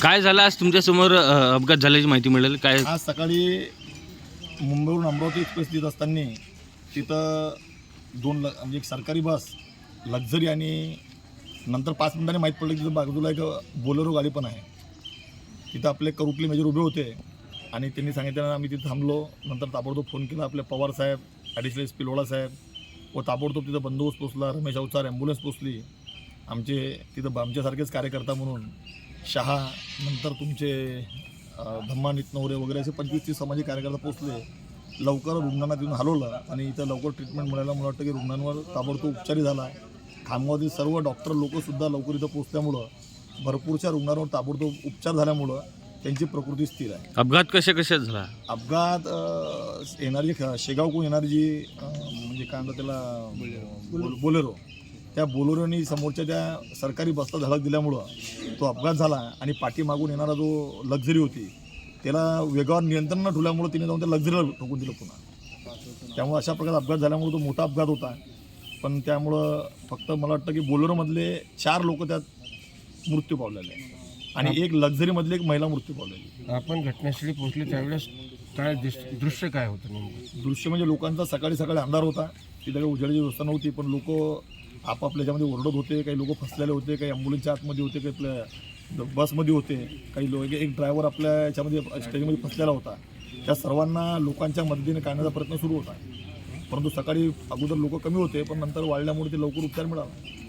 काय झालं? आज तुमच्यासमोर अ, अपघात झाल्याची माहिती मिळाली. काय आज सकाळी मुंबईवरून अमरावती एक्सप्रेस येत असताना तिथं दोन ल म्हणजे एक सरकारी बस लक्झरी आणि नंतर पाच मिनिटांनी माहीत पडलं की तिथं बाजूला एक बोलेरो गाडी पण आहे. तिथं आपले करुटले मेजर उभे होते आणि त्यांनी सांगितलं आम्ही तिथं थांबलो. नंतर ताबडतोब फोन केला आपले पवार साहेब ॲडिशनल एस पी लोढा साहेब. व ताबडतोब तिथं बंदोबस्त पोचला रमेश अवचार ॲम्ब्युलन्स पोचली. आमचे तिथं आमच्यासारखेच कार्यकर्ता म्हणून शहा नंतर तुमचे अ, धम्मा नितनवरे वगैरे असे पंचवीस तीस सामाजिक कार्यकर्ते पोचले. लवकर रुग्णांना तिथून हलवलं आणि इथं लवकर ट्रीटमेंट मिळायला मला वाटतं की रुग्णांवर ताबडतोब उपचारही झाला. खामगावातील सर्व डॉक्टर लोकसुद्धा लवकर इथं पोचल्यामुळं भरपूरशा रुग्णांवर ताबडतोब उपचार झाल्यामुळं त्यांची प्रकृती स्थिर आहे. अपघात कशा कशात झाला? अपघात येणारी शेगावकडून येणारी जी म्हणजे काय म्हणतात त्याला बोल- बोलेरो. त्या बोलेरोनी समोरच्या त्या सरकारी बसला धडक दिल्यामुळं तो अपघात झाला आणि पाठीमागून येणारा जो लक्झरी होती त्याला वेगावर नियंत्रण न ठेवल्यामुळं तिने जाऊन त्या लक्झरीला ठोकून दिलं पुन्हा. त्यामुळे अशा प्रकारे अपघात झाल्यामुळे तो मोठा अपघात होता. पण त्यामुळं फक्त मला वाटतं की बोलेरोमधले चार लोक त्यात मृत्यू पावलेले. आहे. आणि एक लक्झरीमधली एक महिला मृत्यू पावलेली. आपण घटनास्थळी पोहोचले त्यावेळेस काय दिस- दृश्य काय होतं नेमकं? दृश्य म्हणजे लोकांचा सकाळी सकाळी अंधार होता. तिथे काही उजेडाची व्यवस्था नव्हती पण लोक आपापल्या याच्यामध्ये ओरडत होते काही लोक फसलेले होते काही ॲम्ब्युलन्सच्या आतमध्ये होते काही आपल्या बसमध्ये होते काही लोक एक ड्रायव्हर आपल्या याच्यामध्ये स्टेजमध्ये फसलेला होता. त्या सर्वांना लोकांच्या मदतीने काढण्याचा प्रयत्न सुरू होता. परंतु सकाळी अगोदर लोक कमी होते पण नंतर वाढल्यामुळे ते लवकर उपचार मिळाला.